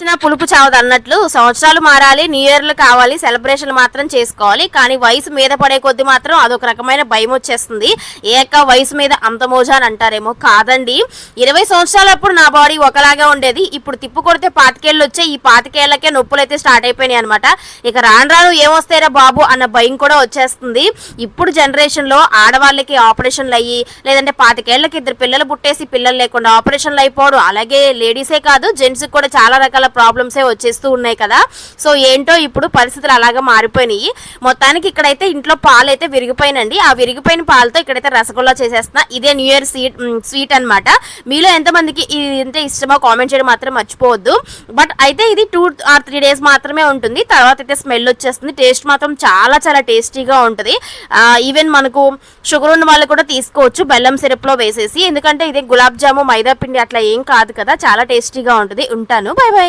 వచ్చిన పులుపు చావదు అన్నట్లు సంవత్సరాలు మారాలి న్యూ ఇయర్లు కావాలి సెలబ్రేషన్ మాత్రం చేసుకోవాలి. కానీ వయసు మీద పడే కొద్ది మాత్రం అదొక రకమైన భయం వచ్చేస్తుంది. ఏక వయసు మీద అంత మోజా అని అంటారేమో కాదండి. ఇరవై సంవత్సరాలప్పుడు నా బాడీ ఒకలాగా ఉండేది. ఇప్పుడు తిప్పు కొడితే పాతికేళ్ళు వచ్చే ఈ పాతికేళ్ళకే నొప్పులు అయితే స్టార్ట్ అయిపోయినాయి అనమాట ఇక రాను రాను ఏమొస్తాయిరా బాబు అన్న భయం కూడా వచ్చేస్తుంది. ఇప్పుడు జనరేషన్లో ఆడవాళ్ళకి ఆపరేషన్లు అయ్యి లేదంటే పాతికేళ్ళకి ఇద్దరు పిల్లలు పుట్టేసి పిల్లలు లేకుండా ఆపరేషన్లు అయిపోవడం అలాగే లేడీసే కాదు జెంట్స్ కూడా చాలా రకాల ప్రాబ్లమ్సే వచ్చేస్తూ ఉన్నాయి కదా. సో ఏంటో ఇప్పుడు పరిస్థితులు అలాగా మారిపోయినాయి. మొత్తానికి ఇక్కడైతే ఇంట్లో పాలు అయితే విరిగిపోయినండి ఆ విరిగిపోయిన పాలతో ఇక్కడైతే రసగుల్లా చేసేస్తున్నా. ఇదే న్యూ ఇయర్ స్వీట్ స్వీట్ అన్నమాట. మీలో ఎంతమందికి ఇది అంటే ఇష్టమో కామెంట్ చేయడం మాత్రం మర్చిపోవద్దు. బట్ అయితే ఇది టూ ఆర్ త్రీ డేస్ మాత్రమే ఉంటుంది. తర్వాత అయితే స్మెల్ వచ్చేస్తుంది. టేస్ట్ మాత్రం చాలా చాలా టేస్టీగా ఉంటుంది. ఈవెన్ మనకు షుగర్ ఉన్న వాళ్ళు కూడా తీసుకోవచ్చు. బెల్లం సిరప్లో వేసేసి. ఎందుకంటే ఇది గులాబ్ జాము మైదా పిండి అట్లా ఏం కాదు కదా. చాలా టేస్టీగా ఉంటుంది. ఉంటాను. By by